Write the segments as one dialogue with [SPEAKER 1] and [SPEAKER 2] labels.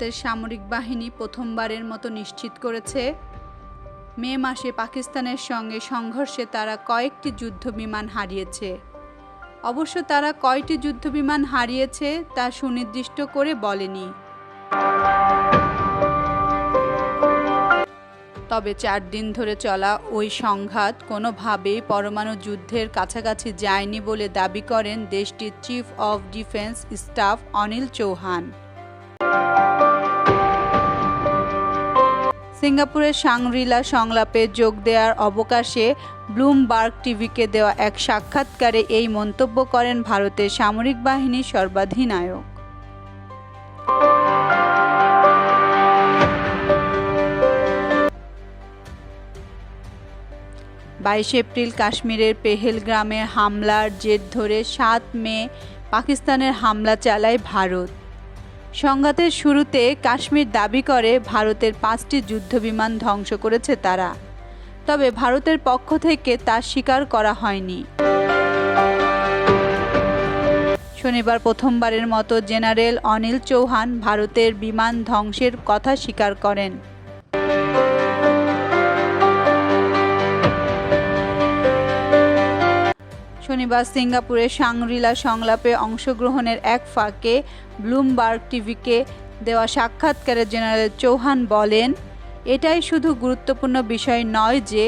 [SPEAKER 1] ভারতের সামরিক বাহিনী প্রথমবারের মতো নিশ্চিত করেছে, মে মাসে পাকিস্তানের সঙ্গে সংঘর্ষে তারা কয়েকটি যুদ্ধবিমান হারিয়েছে। অবশ্য তারা কয়টি যুদ্ধবিমান হারিয়েছে তা সুনির্দিষ্ট করে বলেনি। তবে চার দিন ধরে চলা ওই সংঘাত কোনোভাবেই পরমাণু যুদ্ধের কাছাকাছি যায়নি বলে দাবি করেন দেশটির chief of defence staff Anil Chauhan. সিঙ্গাপুরের সাংরিলা সংলাপে যোগ দেওয়ার অবকাশে ব্লুমবার্গ টিভিকে দেওয়া এক সাক্ষাৎকারে এই মন্তব্য করেন ভারতের সামরিক বাহিনীর সর্বাধিনায়ক। বাইশ এপ্রিল কাশ্মীরের পেহেলগ্রামে হামলার জের ধরে সাত মে পাকিস্তানের হামলা চালায় ভারত। সংঘাতের শুরুতে কাশ্মীর দাবি করে ভারতের পাঁচটি যুদ্ধবিমান ধ্বংস করেছে তারা। তবে ভারতের পক্ষ থেকে তা স্বীকার করা হয়নি। শনিবার প্রথমবারের মতো জেনারেল অনিল চৌহান ভারতের বিমান ধ্বংসের কথা স্বীকার করেন। শনিবার সিঙ্গাপুরে সাংরিলা সংলাপে অংশগ্রহণের এক ফাঁকে ব্লুমবার্গ টিভিকে দেওয়া সাক্ষাৎকারে জেনারেল চৌহান বলেন, এটাই শুধু গুরুত্বপূর্ণ বিষয় নয় যে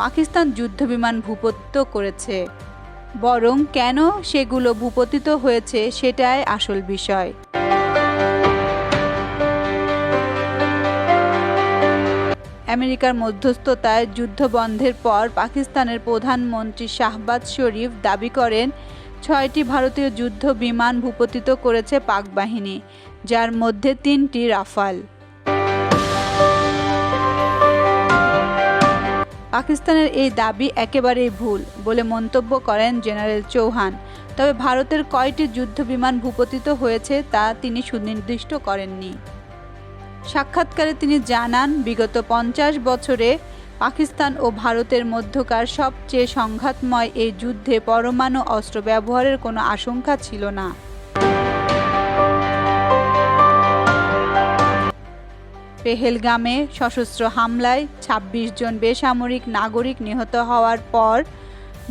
[SPEAKER 1] পাকিস্তান যুদ্ধবিমান ভূপতিত করেছে, বরং কেন সেগুলো ভূপতিত হয়েছে সেটাই আসল বিষয়। আমেরিকার মধ্যস্থতায় যুদ্ধ বন্ধের পর পাকিস্তানের প্রধানমন্ত্রী শাহবাজ শরীফ দাবি করেন, ছয়টি ভারতীয় যুদ্ধ বিমান ভূপতিত করেছে পাক বাহিনী, যার মধ্যে তিনটি রাফাল। পাকিস্তানের এই দাবি একেবারেই ভুল বলে মন্তব্য করেন জেনারেল চৌহান, তবে ভারতের কয়টি যুদ্ধ বিমান ভূপতিত হয়েছে তা তিনি সুনির্দিষ্ট করেননি। সাক্ষাৎকারে তিনি জানান, বিগত পঞ্চাশ বছরে পাকিস্তান ও ভারতের মধ্যকার সবচেয়ে সংঘাতময় এই যুদ্ধে পরমাণু অস্ত্র ব্যবহারের কোনো আশঙ্কা ছিল না। পেহেলগামে সশস্ত্র হামলায় ২৬ জন বেসামরিক নাগরিক নিহত হওয়ার পর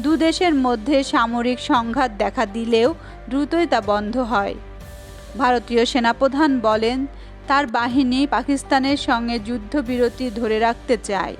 [SPEAKER 1] দু দেশের মধ্যে সামরিক সংঘাত দেখা দিলেও দ্রুতই তা বন্ধ হয়। ভারতীয় সেনাপ্রধান বলেন তার বাহিনী পাকিস্তানের সঙ্গে যুদ্ধবিরতি ধরে রাখতে চায়।